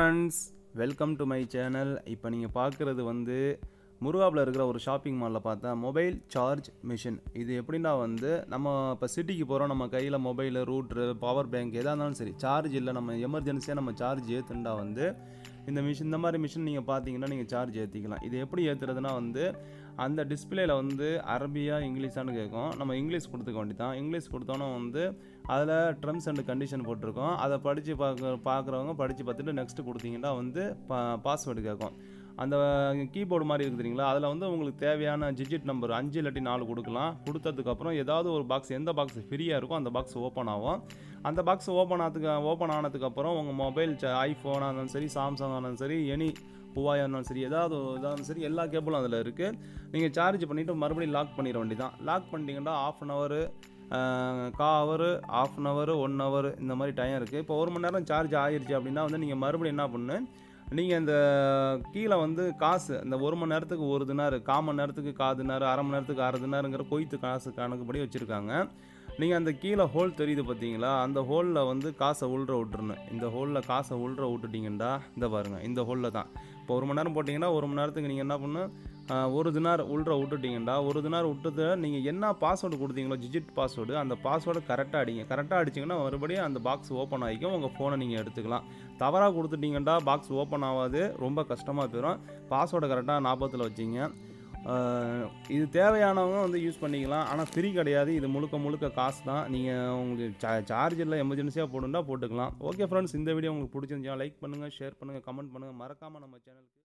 Friends welcome to my channel இப்போ நீங்கள் பார்க்குறது வந்து முருகாவில் இருக்கிற ஒரு ஷாப்பிங் மாலில் பார்த்தா மொபைல் சார்ஜ் மிஷின் இது எப்படின்னா வந்து நம்ம இப்போ சிட்டிக்கு போகிறோம் நம்ம கையில் மொபைலு ரூட்ரு பவர் பேங்க் எதாக இருந்தாலும் சரி சார்ஜ் இல்லை நம்ம எமர்ஜென்சியாக நம்ம சார்ஜ் ஏற்றுண்டா வந்து இந்த மிஷின் இந்த மாதிரி மிஷின் நீங்கள் பார்த்தீங்கன்னா நீங்கள் சார்ஜ் ஏற்றிக்கலாம் இது எப்படி ஏற்றுறதுனா வந்து அந்த டிஸ்பிளேயில் வந்து அரபியா இங்கிலீஷானு கேட்கும். நம்ம இங்கிலீஷ் கொடுத்துக்க வேண்டியதான் இங்கிலீஷ் கொடுத்தோன்னா வந்து அதில் ட்ரம்ஸ் அண்ட் கண்டிஷன் போட்டிருக்கோம். அதை படித்து பார்க்க பார்க்குறவங்க படித்து பார்த்துட்டு நெக்ஸ்ட்டு கொடுத்தீங்கன்னா வந்து பா பாஸ்வேர்டு கேட்கும். அந்த கீபோர்டு மாதிரி இருக்குது தெரியுங்களா? அதில் வந்து உங்களுக்கு தேவையான ஜிஜிட் நம்பர் அஞ்சு இல்லாட்டி நாலு கொடுக்கலாம். கொடுத்ததுக்கப்புறம் ஏதாவது ஒரு பாக்ஸ் எந்த பாக்ஸ் ஃப்ரீயாக இருக்கோ அந்த பாக்ஸ் ஓப்பன் ஆகும். அந்த பாக்ஸ் ஓப்பன் ஆனதுக்கு ஓப்பன் ஆனதுக்கப்புறம் உங்கள் மொபைல் ஐஃபோனாக இருந்தாலும் சரி சாம்சங் இருந்தாலும் சரி எனி பூவாயாக இருந்தாலும் சரி ஏதாவது இதாலும் சரி எல்லா கேபிளும் அதில் இருக்குது நீங்கள் சார்ஜ் பண்ணிவிட்டு மறுபடியும் லாக் பண்ணிட வேண்டியதான் லாக் பண்ணிட்டீங்கன்னா ஆஃப் அன் அவரு கா hour half an hour one hour இந்த மாதிரி டைம் இருக்குது இப்போ ஒரு மணி நேரம் சார்ஜ் ஆயிடுச்சு அப்படின்னா வந்து நீங்கள் மறுபடியும் என்ன பண்ணு நீங்கள் இந்த கீழே வந்து காசு இந்த ஒரு மணி நேரத்துக்கு ஒரு தினார் கால் மணி நேரத்துக்கு கா தினார் அரை மணி நேரத்துக்கு அரை தினாருங்கிற கொய்த்து காசு கணக்குப்படி வச்சுருக்காங்க. நீங்கள் அந்த கீழே ஹோல் தெரியுது பார்த்தீங்களா? அந்த ஹோலில் வந்து காசை உள்ற விட்டுறணும். இந்த ஹோலில் காசை உள்ற விட்டுட்டீங்கண்டா இந்த பாருங்கள் இந்த ஹோலில் தான். இப்போ ஒரு மணி நேரம் போட்டிங்கன்னா ஒரு மணி நேரத்துக்கு நீங்கள் என்ன பண்ணு ஒரு தினார் உள்ற விட்டுட்டிங்கடா ஒரு தினார் விட்டது நீங்கள் என்ன பாஸ்வேர்டு கொடுத்தீங்களோ ஜிஜிட் பாஸ்வேர்டு அந்த பாஸ்வேர்டு கரெக்டாக அடிங்க. கரெக்டாக அடிச்சிங்கன்னா மறுபடியும் அந்த பாக்ஸ் ஓப்பன் ஆகிக்கும். உங்கள் ஃபோனை நீங்கள் எடுத்துக்கலாம். தவறாக கொடுத்துட்டீங்கண்டா பாக்ஸ் ஓப்பன் ஆகாது. ரொம்ப கஷ்டமாக போயிடும் பாஸ்வேர்டை கரெக்டாக ஞாபகத்தில் வச்சிங்க. இது தேவையானவங்க வந்து யூஸ் பண்ணிக்கலாம். ஆனால் ஃப்ரீ கிடையாது. இது முழுக்க முழுக்க காசு தான். நீங்கள் உங்களுக்கு சா சார்ஜ் இல்லை எமர்ஜென்சியாக போடணுன்னா போட்டுக்கலாம். ஓகே ஃப்ரெண்ட்ஸ் இந்த வீடியோ உங்களுக்கு பிடிச்சிருந்துச்சா லைக் பண்ணுங்கள் ஷேர் பண்ணுங்கள் கமெண்ட் பண்ணுங்கள் மறக்காமல் நம்ம சேனலுக்கு